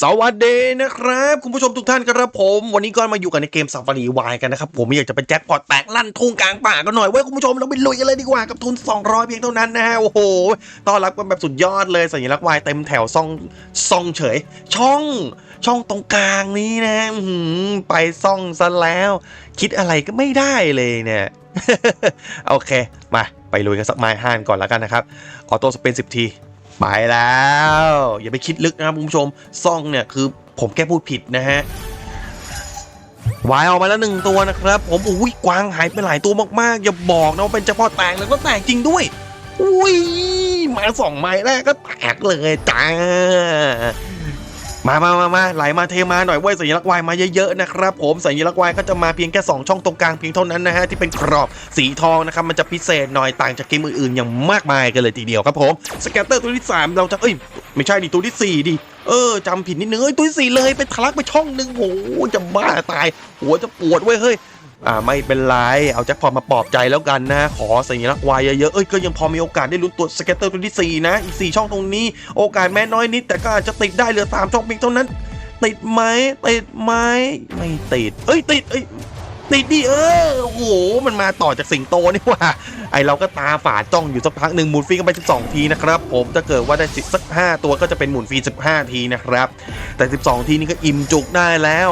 สวัสดีนะครับ คุณผู้ชมทุกท่านครับผม วันนี้ก็มาอยู่กันในเกมซาฟารีวายกันนะครับ ผมอยากจะเป็นแจ็คพอตแตกลั่นทุ่งกลางป่ากันหน่อยเว้ยคุณผู้ชมเราไปลุยกันเลยดีกว่ากับทุน 200 เพียงเท่านั้นนะฮะโอ้โหต้อนรับกันแบบสุดยอดเลยสัญลักษณ์วายเต็มแถวซองซองเฉย ช่องช่องตรงกลางนี้นะไปซ่องซะแล้ว คิดอะไรก็ไม่ได้เลยเนี่ยโอเค มาไปลุยกันสักไม้ห้านก่อนแล้วกันนะครับขอตัวสเปน10ที ไปแล้ว อย่าไปคิดลึกนะครับคุณผู้ชมซ่องเนี่ยคือผมแค่พูดผิดนะฮะวายออกมาแล้วหนึ่งตัวนะครับ ผมอุ้ยกวางหายไปหลายตัวมากๆ อย่าบอกนะว่าเป็นเฉพาะแตกแล้วก็แตกจริงด้วยอุ้ยมาสองไม้แรกก็แตกเลยจ้า มามามามาไหลมาเทมาหน่อยเว้ยสัญลักษณ์วายมาเยอะๆนะครับผมสัญลักษณ์วายก็จะมาเพียงแค่ 2 ช่องตรงกลางเพียงเท่านั้นนะฮะที่เป็นกรอบสีทองนะครับมันจะพิเศษหน่อยต่างจากเกมอื่นๆอย่างมากมายกันเลยทีเดียวครับผมสแกตเตอร์ตัวที่ 3 เราจะเอ้ย ไม่ใช่ดิตัวที่4ดิเออจำผิดนิดนึงเอ้ยตัวที่สี่เลยไปทะลักไปช่องหนึ่งโหจะบ้าตายหัวจะปวดเว้ยเฮ้ยอ่าไม่เป็นไร เอาแจ็คพอตมาปลอบใจแล้วกันนะ ขอสัญลักษณ์วายเยอะๆเอ้ยก็ยังพอมีโอกาสได้ลุ้นตัวสเก็ตเตอร์ตัวที่ 4 นะ อีก 4 ช่องตรงนี้ โอกาสแม้น้อยนิด แต่ก็อาจจะติดได้เหลือ3ช่องเพียงเท่านั้น ติดไหมติดไหมไม่ติด เอ้ยติดเอ้ย ติดดิเออโอ้โหมันมาต่อจากสิงโตนี่ว่า ไอเราก็ตาฝาดจ้องอยู่สักพักหนึ่งหมุนฟรีกันไป 12 ทีนะครับ ผมถ้าเกิดว่าได้สิสัก 5 ตัวก็จะเป็นหมุนฟรี 15 ทีนะครับ แต่ 12 ทีนี้ก็อิ่มจุกได้แล้ว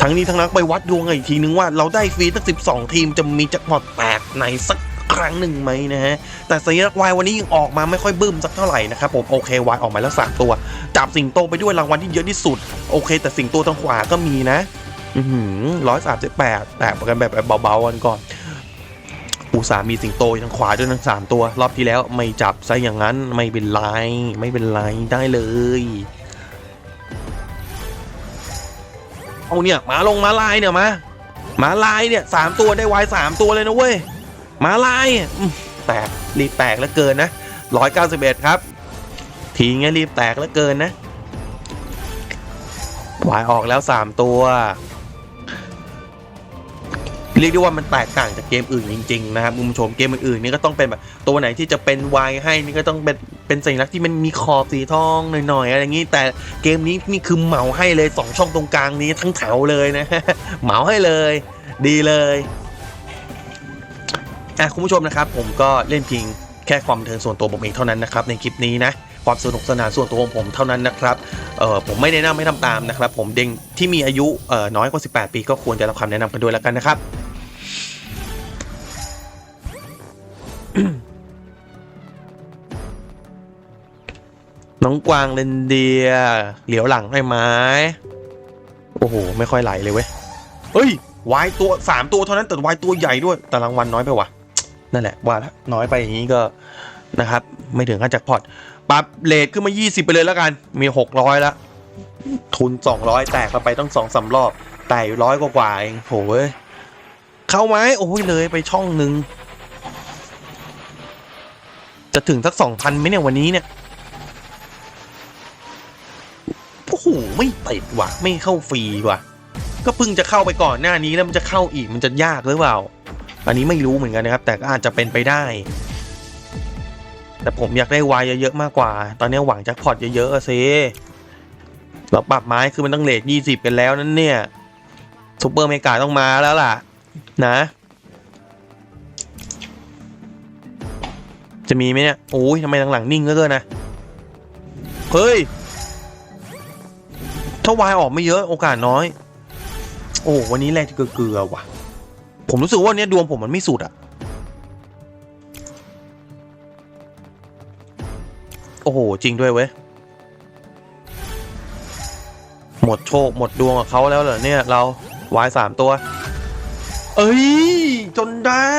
ทั้งนี้ทั้งนั้นไปวัดดวงอีกทีนึงว่าเราได้ฟรีตั้ง 12 ทีมจะมีแจ็คพอตแตกในสักครั้งหนึ่งไหมนะฮะ แต่สัญลักษณ์วายวันนี้ยังออกมาไม่ค่อยบึ้มสักเท่าไหร่นะครับผมโอเควายออกมาแล้วสามตัว จับสิงโตไปด้วยรางวัลที่เยอะที่สุด โอเค แต่สิงโตทางขวาก็มีนะ ร้อยสามสิบแปดแตกกันแบบเบาๆกันก่อนอุตส่ามีสิงโตอยู่ทางขวาด้วยทั้งสามตัว รอบที่แล้วไม่จับซะอย่างนั้นไม่เป็นไร ไม่เป็นไรได้เลยเอาเนี่ยหมาลงหมาลายเนี่ยมาหมาลายเนี่ยสามตัวได้วายสามตัวเลยนะเว้ยหมาลายแตกรีบแตกแล้วเกินนะร้อยเก้าสิบเอ็ดครับ ทีเงี้ยรีบแตกแล้วเกินนะวายออกแล้วสามตัว เรียกได้ว่ามันแตกต่างจากเกมอื่นจริงๆนะครับคุณผู้ชมเกมอื่นๆนี่ก็ต้องเป็นแบบตัวไหนที่จะเป็นวายให้นี่ก็ต้องเป็นเป็นสัญลักษณ์ที่มันมีขอบสีทองหน่อยๆอะไรอย่างนี้ แต่เกมนี้นี่คือเหมาให้เลยสองช่องตรงกลางนี้ทั้งแถวเลยนะเหมาให้เลย ดีเลยอะคุณผู้ชมนะครับผมก็เล่นเพียงแค่ความเทิงส่วนตัวผมเองเท่านั้นนะครับในคลิปนี้นะความสนุกสนานส่วนตัวของผมเท่านั้นนะครับเออผมไม่แนะนำให้ทำตามนะครับ ผมเด็กที่มีอายุเอ่อน้อยกว่า 18 ปีก็ควรจะรับคำแนะนำกันด้วยแล้วกันนะครับ น้องกวางเลนเดียเหลียวหลังให้ไหมโอ้โห ไม่ค่อยไหลเลยเว้ยเฮ้ยวายตัวสามตัวเท่านั้นแต่วายตัวใหญ่ด้วยแต่รางวัลน้อยไปว่ะ นั่นแหละว่าละน้อยไปอย่างนี้ก็นะครับ ไม่ถึงขั้นแจ็คพอตปรับเลทขึ้นมา 20 ไปเลยแล้วกัน มี600แล้วทุน 200 แตกไปต้องสองสามรอบ แต่ร้อยกว่าๆเองโหเว้ยเข้าไหมโอ้ยเลยไปช่องหนึ่งจะถึงสักสองพันไหมเนี่ยวันนี้เนี่ย โอ้โห ไม่ติดว่ะไม่เข้าฟรีว่ะ ก็เพิ่งจะเข้าไปก่อนหน้านี้แล้วมันจะเข้าอีกมันจะยากหรือเปล่า อันนี้ไม่รู้เหมือนกันนะครับ แต่ก็อาจจะเป็นไปได้ แต่ผมอยากได้วายเยอะๆมากกว่า ตอนนี้หวังแจ็คพอตเยอะๆอะสิเราปรับไม้คือมันต้องเลทยี่สิบกันแล้วนั่นเนี่ยซูเปอร์เมกาต้องมาแล้วล่ะ นะ จะมีไหมเนี่ยโอ้ยทำไมหลังๆนิ่งเลือเกินนะ เฮ้ย ถ้าวายออกไม่เยอะโอกาสน้อย โอ้วันนี้แรงเกลือๆว่ะ ผมรู้สึกว่าวันนี้ดวงผมมันไม่สุดอะโอ้โห จริงด้วยเว้ย หมดโชค หมดดวงกับเขาแล้วเหรอเนี่ย เราวายสามตัว เอ้ย จนได้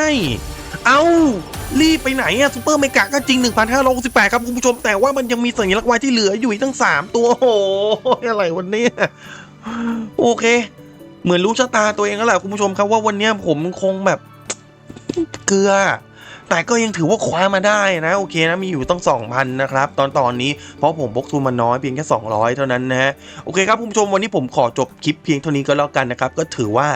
เอ้า รีบไปไหนอะซูเปอร์เมกะก็จริง 1,568 ครับคุณผู้ชม แต่ว่ามันยังมีสัญลักษณ์วายที่เหลืออยู่อีกตั้ง 3 ตัว โอ้โหอะไรวันนี้ โอเค เหมือนรู้ชะตาตัวเองแล้วแหละคุณผู้ชมครับว่าวันนี้ผมคงแบบ เกลือ แต่ก็ยังถือว่าคว้ามาได้นะโอเคนะมีอยู่ตั้ง2,000 นะครับ ตอนตอนนี้เพราะผมบกทุนมาน้อยเพียงแค่ 200 เท่านั้นนะฮะโอเคครับคุณผู้ชมวันนี้ผมขอจบคลิปเพียงเท่านี้ก็แล้วกันนะครับ ก็ถือว่า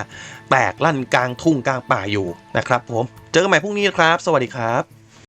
แตกลั่นกลางทุ่งกลางป่าอยู่นะครับผมเจอกันใหม่พรุ่งนี้นะครับ สวัสดีครับ